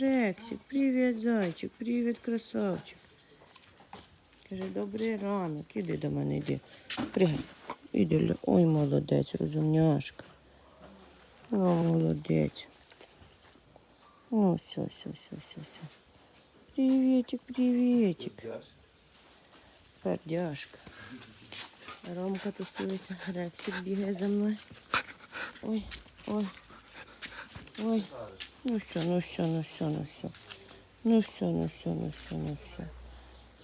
Рексик, привіт, зайчик, привіт, красавчик. Каже, добрий ранок, іди до мене, йди. Пригай. Іди, ой, молодець, розумняшка. О, молодець. О, все, все, все, все, все. Приветик, приветик. Пердяшка. Ромка тусується, Рексик бігає за мною. Ой, ой, ой. Ну все, ну все, ну все, ну все. Ну все, ну все, ну все, ну все.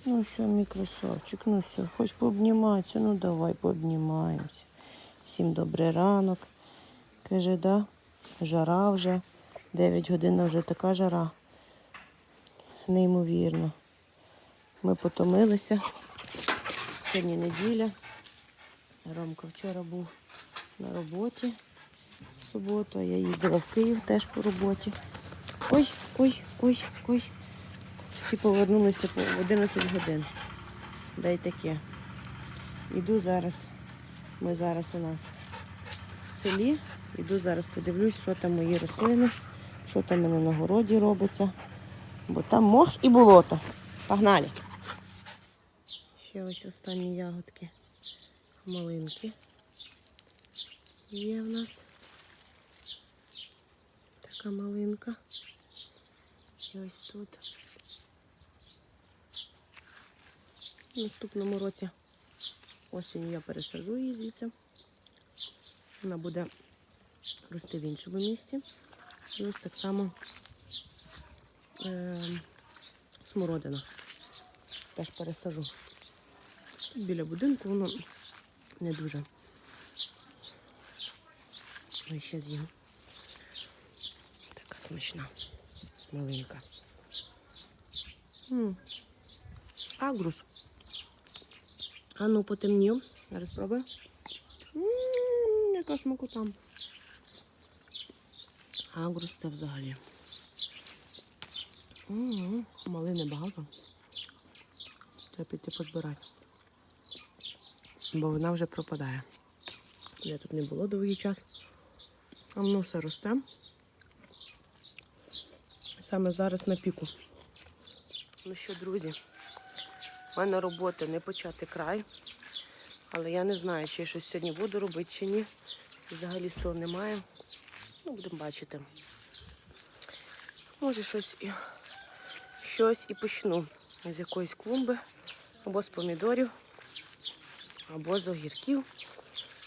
Ну все, мій красавчик, ну все. Хоч пообніматися, ну давай пообнімаємося. Всім добрий ранок. Каже, да, жара вже. 9 годин вже така жара. Неймовірно. Ми потомилися. Сьогодні неділя. Ромка вчора був на роботі в суботу, а я їздила в Київ теж по роботі. Ой, ой, ой, ой. Всі повернулися по 11 годин. Дай таке. Іду зараз. Ми зараз у нас в селі. Іду зараз подивлюсь, що там мої рослини, що там мене на городі робиться. Бо там мох і болото. Погнали! Ще ось останні ягодки. Малинки. Є в нас така малинка. І ось тут. В наступному році осінню я пересаджу її звідси. Вона буде рости в іншому місці. І ось так само е, смородина. Теж пересажу. Тут біля будинку воно не дуже. Ну і ще з'їм. Така смачна малинка. М. Агрус. А ну потемнів. Зараз спробую. М, Яка смаку там. Агрус це взагалі. М, Малини багато. Треба піти позбирати. Бо вона вже пропадає. Я тут не було довгий час. А воно все росте. Саме зараз на піку. Ну що, друзі, в мене роботи не почати край. Але я не знаю, чи я щось сьогодні буду робити, чи ні. Взагалі сил немає. Ну, будемо бачити. Може щось і щось і почну з якоїсь клумби, або з помідорів, або з огірків.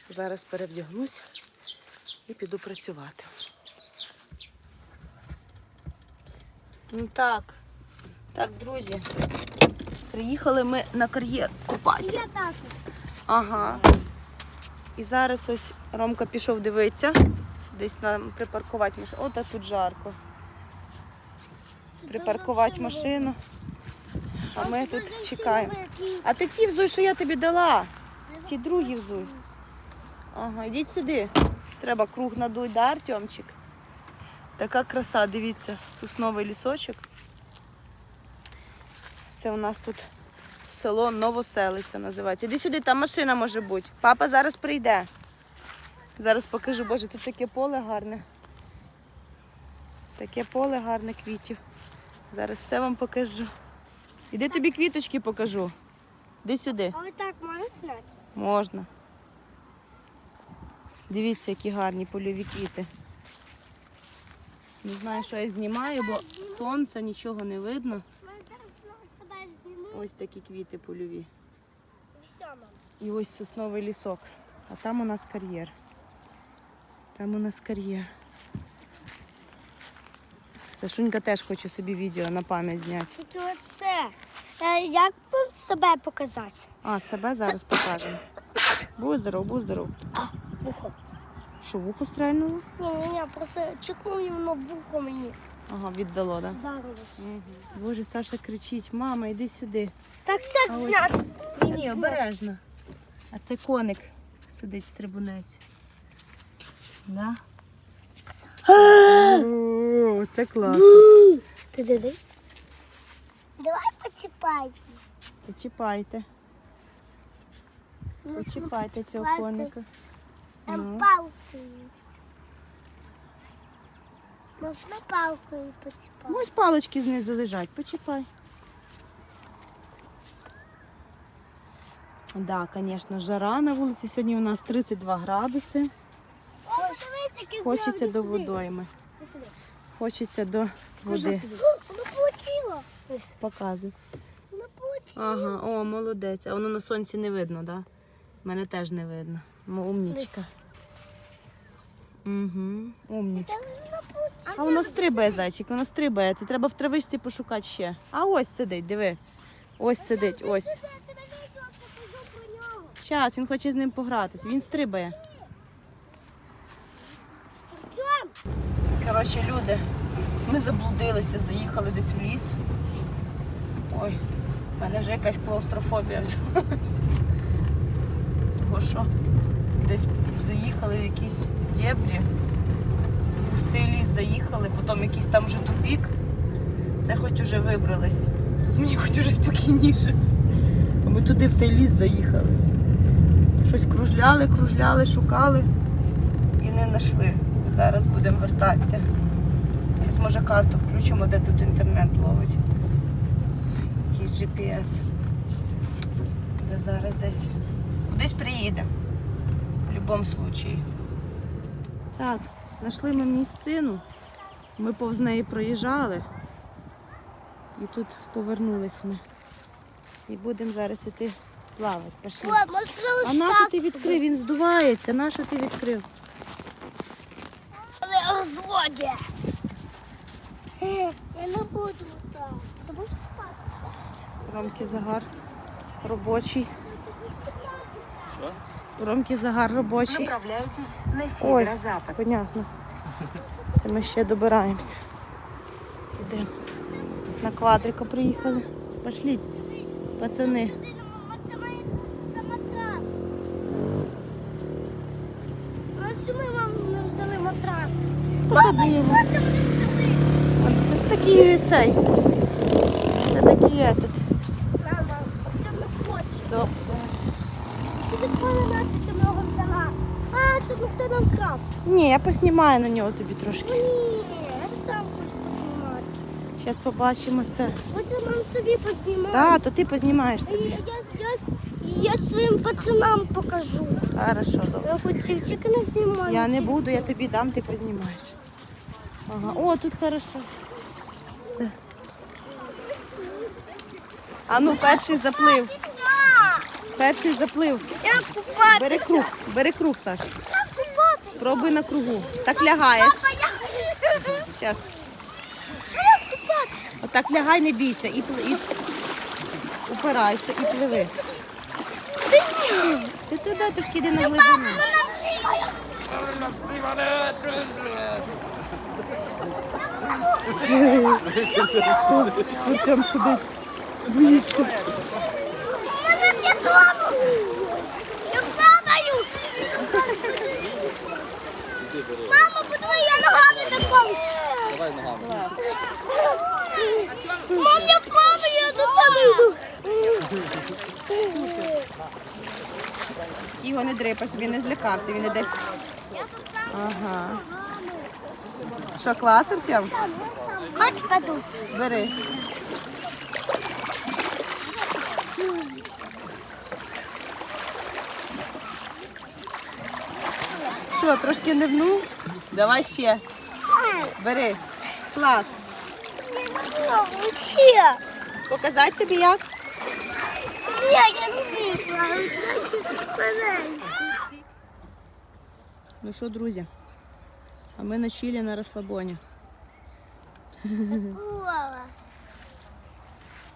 Зараз перевдягнусь і піду працювати. Ну так, так, друзі. Приїхали ми на кар'єр купатися. Ага. І зараз ось Ромка пішов дивитися, десь нам припаркувати машину. О, та тут жарко. Припаркувати машину. А ми тут чекаємо. А ти ті взуй, що я тобі дала. Ті другі взуй. Ага, йдіть сюди. Треба круг надуй, да, Артемчик? Така краса, дивіться, сосновий лісочок. Це у нас тут село Новоселиця називається. Іди сюди, там машина може бути. Папа зараз прийде. Зараз покажу, боже, тут таке поле гарне. Таке поле гарне квітів. Зараз все вам покажу. Іди тобі квіточки покажу. Іди сюди. А ви так можна зняти? Можна. Дивіться, які гарні польові квіти. Не знаю, що я знімаю, бо сонця нічого не видно. Ось такі квіти польові. І ось сосновий лісок. А там у нас кар'єр. Там у нас кар'єр. Сашунька теж хоче собі відео на пам'ять зняти. Тільки оце. Е, Як би себе показати? А, себе зараз покажемо. Будь здоров, будь здоров. Вухо. Що, вухо стрельнуло? Ні, ні, ні, просто чекнув і воно вухо мені. Ага, віддало, так? Да? Боже, Саша кричить, мама, йди сюди. Так А зняти. Ні, ні, обережно. А це коник сидить стрибунець. Да? О, це класно. Ти диви. Давай поціпай. Почіпайте. Почіпайте цього коника. Там Ну. палкою. Можна палкою почіпати. Ось палички знизу лежать, почіпай. Так, да, звісно, жара на вулиці. Сьогодні у нас 32 градуси. Хочеться до водойми. Хочеться до води. Ось, Показуй. Ага, о, молодець. А воно на сонці не видно, так? Да? Мене теж не видно. Умнічка. Угу, умнічка. А воно стрибає, зайчик, воно стрибає. Це треба в травичці пошукати ще. А ось сидить, диви. Ось сидить, ось. Щас, він хоче з ним погратися. Він стрибає. Коротше, люди, ми заблудилися, заїхали десь в ліс. Ой, в мене вже якась клаустрофобія взялась. Того що десь заїхали в якісь дебрі, в густий ліс заїхали, потім якийсь там вже тупік. Це хоч уже вибрались. Тут мені хоч уже спокійніше. А ми туди в той ліс заїхали. Щось кружляли, кружляли, шукали і не знайшли. Зараз будемо вертатися. Зараз може карту включимо, де тут інтернет зловить. Якийсь GPS. Де зараз десь. Кудись приїдемо. В будь-якому випадку. Так, знайшли ми місцину. Ми повз неї проїжджали. І тут повернулись ми. І будемо зараз іти плавати. Можна А нащо ти відкрив? Він здувається. Нащо ти відкрив? Але розводі. Я не буду так. Ромки загар робочий. Ромки загар робочий. Направляйтесь на Ой, северо-запад. понятно. Це ми ще добираємося. Йдемо. На квадрика приїхали. Пошліть, пацани. Це має матрас. Що ми вам не взяли матрас? Це такий цей. Це такий этот. Мама, це не хоче. До- Телефони наші ти много взяла. Щоб нам крав. Ні, я поснімаю на нього тобі Ну трошки. ні, я сам хочу познімати. Зараз побачимо це. Хочу нам собі познімати. Так, то ти познімаєш собі. я, я, я своїм пацанам покажу. Хорошо, добре. Я хотів тільки не знімати. Я не буду, я тобі дам, ти познімаєш. Ага. О, тут хорошо. Да. А ну, перший заплив. Перший заплив. Купатися? Бери круг, бери круг, Саш. Спробуй на кругу. Так лягаєш. Зараз. Отак лягай, не бійся. І, і упирайся і пливи. Ти туди трошки йди на глибину. Артем сидить. Боїться. Мене не дому. Я плаваю. Мама, подивись, я ногами не плаваю. Давай ногами. Мам, я плаваю, я до тебе йду. Його не дрипаш, він не злякався, він іде. Ага. Що, клас, Артем? Хоч паду. Бери. Що, трошки не внув? Давай ще. Бери. Клас. Ще. Показати тобі як? Ні, я не. Ну що, друзі? А ми на чилі на розслабоні.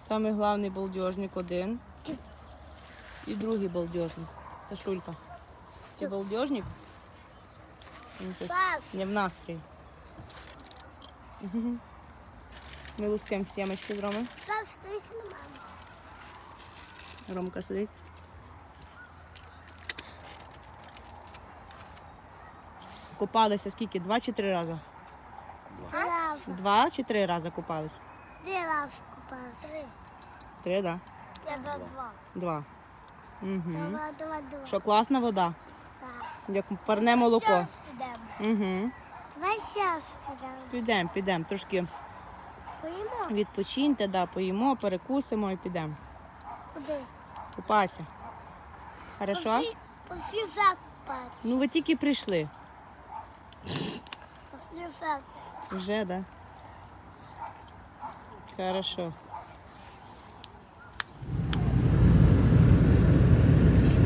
Самий головний балдежник один. І другий балдежник. Сашулька. Ти балдежник? Він тут Не в настрій. Мгм. Ми лускаємо сімочки з Роми. Саш, ти на маму. Ромка сидить. Купалися скільки? Два чи три рази? Раз. Два чи три рази купались? Де раз купався? Три. Три, так? Да? Я за два. Два. Угу. Давай, давай, давай. Що, класна вода? Так. Як парне молоко. Зараз підемо. Угу. Давай зараз підемо. Підемо, підемо. Трошки Поїмо? відпочиньте, да, поїмо, перекусимо і підемо. Куди? Купайся. Хорошо? Усі закупати. Ну ви тільки прийшли. Усі закупати. Вже, да? Хорошо.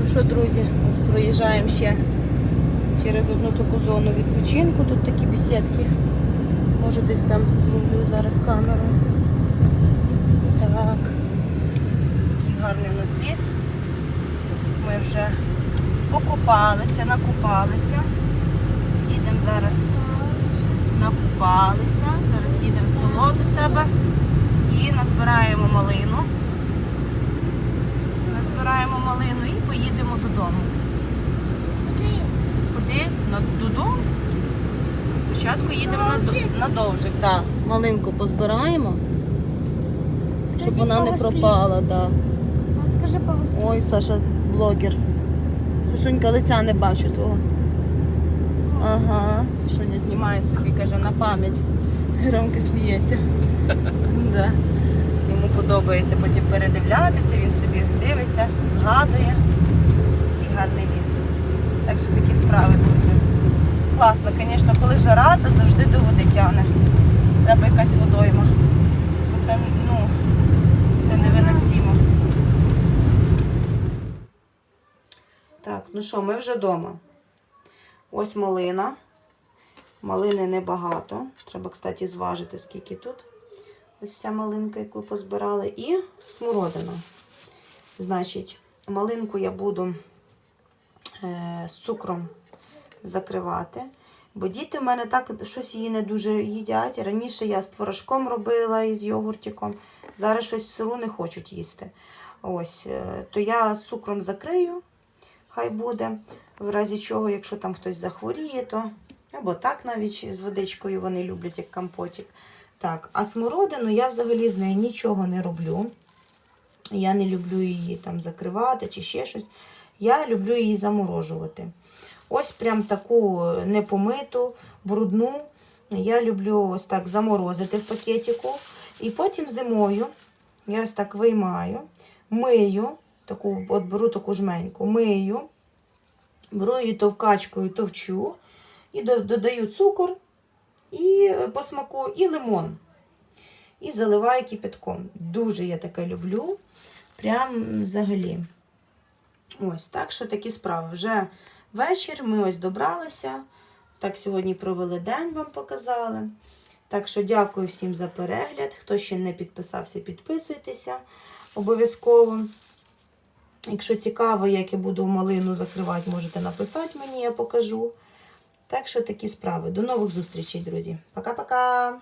Ну що, друзі, ось проїжджаємо ще через одну таку зону відпочинку. Тут такі бесідки. Може десь там зловлю зараз камеру. Так. Ось такий гарний у нас ліс. Ми вже покупалися, накупалися. Їдемо зараз накупалися. Зараз їдемо в село до себе і назбираємо малину. Назбираємо малину і поїдемо додому. Куди? На, додому. Спочатку їдемо на, на довжик. Да. Малинку позбираємо, щоб вона не пропала. Да. Скажи. Ой, Саша, блогер. Сашунька лиця не бачу твого. Ага, Сашуня знімає собі, каже, на пам'ять. Громко сміється. Да. Йому подобається потім передивлятися, він собі дивиться, згадує. Такий гарний ліс. Так що такі справи, друзі. Класно, звісно, коли жара, то завжди до води тягне. Треба якась водойма. Бо це, ну, це невиносимо. Так, ну що, ми вже вдома. Ось малина. Малини небагато. Треба, кстати, зважити, скільки тут. Ось вся малинка, яку позбирали. І смородина. Значить, малинку я буду з цукром закривати. Бо діти в мене так щось її не дуже їдять. Раніше я з творожком робила і з йогуртиком. Зараз щось сиру не хочуть їсти. Ось, е, то я з цукром закрию, хай буде. В разі чого, якщо там хтось захворіє, то або так навіть з водичкою вони люблять, як компотик. Так, а смородину я взагалі з нею нічого не роблю. Я не люблю її там закривати чи ще щось. Я люблю її заморожувати. Ось прям таку непомиту, брудну. Я люблю ось так заморозити в пакетику. І потім зимою я ось так виймаю, мию, таку, от беру таку жменьку, мию, беру її товкачкою, товчу, і додаю цукор і е, по і лимон. І заливаю кипятком. Дуже я таке люблю. Прям взагалі. Ось так, що такі справи. Вже вечір, ми ось добралися. Так, сьогодні провели день, вам показали. Так що дякую всім за перегляд. Хто ще не підписався, підписуйтеся обов'язково. Якщо цікаво, як я буду малину закривати, можете написати мені, я покажу. Так що такі справи. До нових зустрічей, друзі. Пока-пока!